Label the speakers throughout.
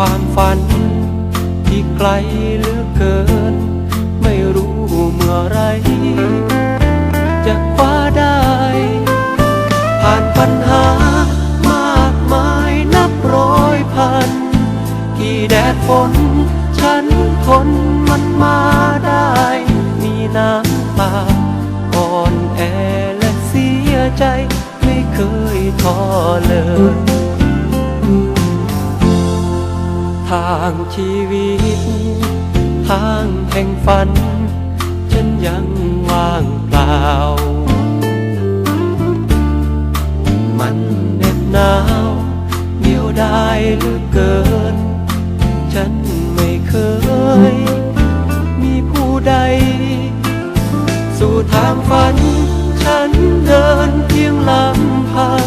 Speaker 1: ความฝัน ที่ไกลเหลือเกิน ไม่รู้เมื่อไร จะคว้าได้ ผ่านปัญหามากมายนับร้อยพัน กี่แดดฝน ฉันทนมันมาได้ มีน้ำตาอ่อนแอและเสียใจ ไม่เคยท้อเลย ทางชีวิต ทางแห่งฝัน ฉันยังว่างเปล่า มันเหน็บหนาวเดียวดายเหลือเกิน ฉันไม่เคย มีผู้ใด สู่ทางฝัน ฉันเดินเพียงลำพัง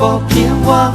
Speaker 1: ก็เพียงหวัง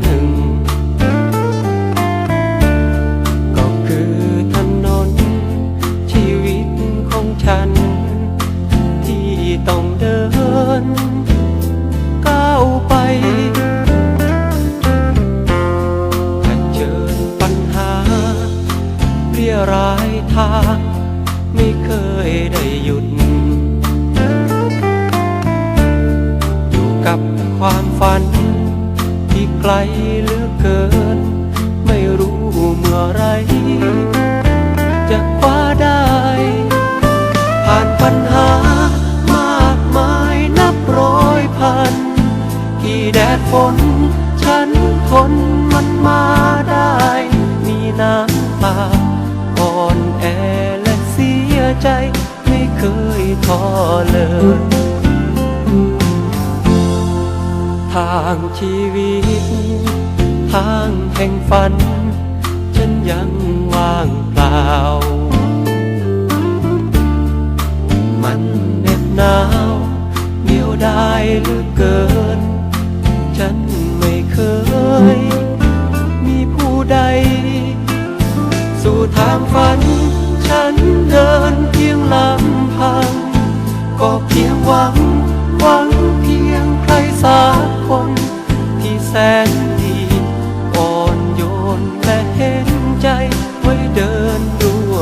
Speaker 1: หนึ่ง ก็คือถนน ชีวิตของฉัน ที่ต้องเดิน ก้าวไปเผชิญปัญหาเรียรายทางไม่เคยได้หยุด อยู่กับความฝัน ไกลเหลือเกิน ไม่รู้เมื่อไร จะคว้าได้ ผ่านปัญหามากมายนับร้อยพัน กี่แดดฝน ฉันทนมันมาได้ มีน้ำตาอ่อนแอและเสียใจ ไม่เคยท้อเลย ทางชีวิต ทางแห่งฝัน ฉันยังว่างเปล่า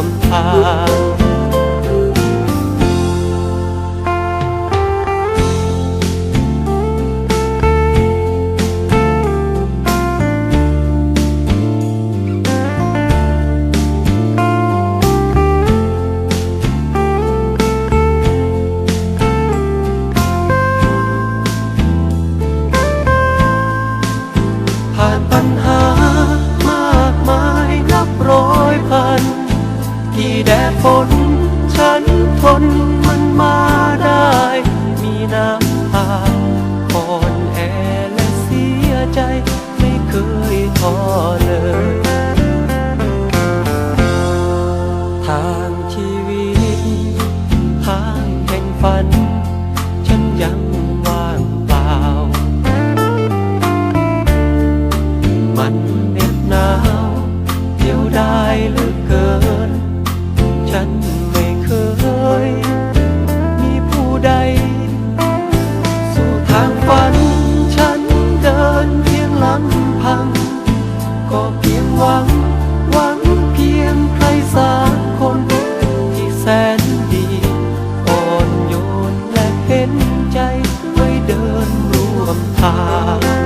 Speaker 1: ร่ Oh. 她